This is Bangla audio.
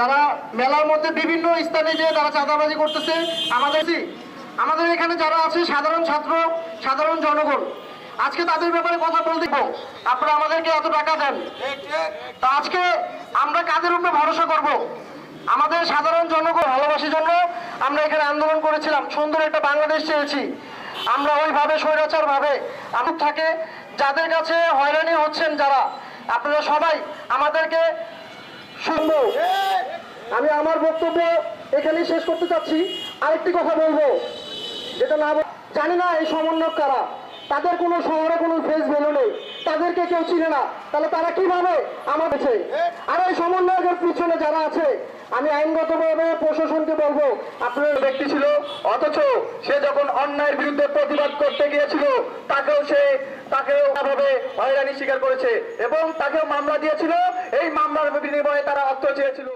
তারা মেলার মধ্যে বিভিন্ন স্থানে যে তারা চাঁদাবাজি করতেছে। আমাদের আমাদের এখানে যারা আছে, সাধারণ ছাত্র, সাধারণ জনগণ, আজকে তাদের ব্যাপারে কথা বলতে। আপনারা আমাদেরকে এত টাকা দেন। তা আজকে আমরা কাদের উপরে ভরসা করব? আমাদের সাধারণ জনগণ ভালোবাসার জন্য আমরা এখানে আন্দোলন করেছিলাম। সুন্দর একটা বাংলাদেশ চেয়েছি। আমরা ওইভাবে স্বৈরাচার ভাবে আমুক থাকে। যাদের কাছে হয়রানি হচ্ছেন যারা, আপনারা সবাই আমাদেরকে শুনব আমি আমার বক্তব্য এখানেই শেষ করতে চাচ্ছি। আরেকটি কথা বলব, যেটা না জানি না এই সমন্বয়ক কারা। তাদের কোনো শহরে কোনো ফেস ভ্যালু নেই। তাদেরকে কেউ চিনে না। তাহলে তারা কীভাবে আমাদের আর এই সমন্বয়কের পিছনে যারা আছে, আমি আইনগতভাবে প্রশাসনকে বলব, আপনার ব্যক্তি ছিল, অথচ সে যখন অন্যায়ের বিরুদ্ধে প্রতিবাদ করতে গিয়েছিল, তাকেও সে তাকেও ভাবে হয়রানি স্বীকার করেছে এবং তাকেও মামলা দিয়েছিল। এই মামলার বিনিময়ে তারা অর্থ চেয়েছিল।